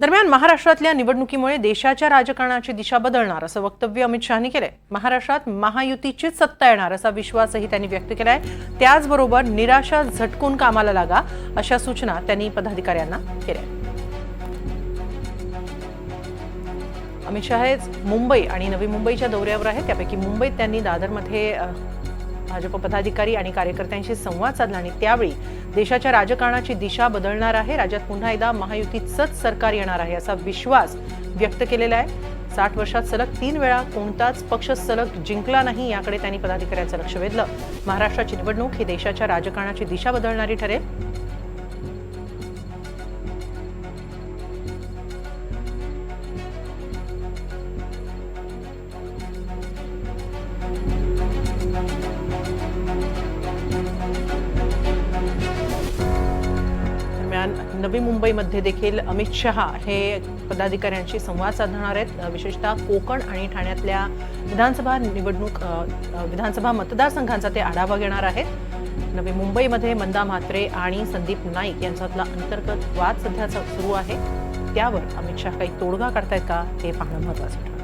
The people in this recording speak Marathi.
दरम्यान महाराष्ट्रातल्या निवडणुकीमुळे देशाच्या राजकारणाची दिशा बदलणार असं वक्तव्य अमित शहानी केलंय. महाराष्ट्रात महायुतीचीच सत्ता येणार असा विश्वासही त्यांनी व्यक्त केलाय. त्याचबरोबर निराशा झटकून कामाला लागा अशा सूचना त्यांनी पदाधिकाऱ्यांना केल्या. अमित शहा हे मुंबई आणि नवी मुंबईच्या दौऱ्यावर आहेत. त्यापैकी मुंबईत त्यांनी दादरमध्ये भाजप पदाधिकारी आणि कार्यकर्त्यांशी संवाद साधला आणि त्यावेळी देशाच्या राजकारणाची दिशा बदलणार आहे. राज्यात पुन्हा एकदा महायुतीचंच सरकार येणार आहे असा विश्वास व्यक्त केलेला आहे. साठ वर्षात सलग तीन वेळा कोणताच पक्ष सलग जिंकला नाही याकडे त्यांनी पदाधिकाऱ्यांचं लक्ष वेधलं. महाराष्ट्राची निवडणूक ही देशाच्या राजकारणाची दिशा बदलणारी ठरेल. दरम्यान नवी मुंबईमध्ये देखील अमित शहा हे पदाधिकाऱ्यांशी संवाद साधणार आहेत. विशेषतः कोकण आणि ठाण्यातल्या विधानसभा निवडणूक विधानसभा मतदारसंघांचा ते आढावा घेणार आहेत. नवी मुंबईमध्ये मंदा म्हात्रे आणि संदीप नाईक यांच्यातला अंतर्गत वाद सध्या सुरू आहे. त्यावर अमित शहा काही तोडगा काढतायत का हे पाहणं महत्वाचं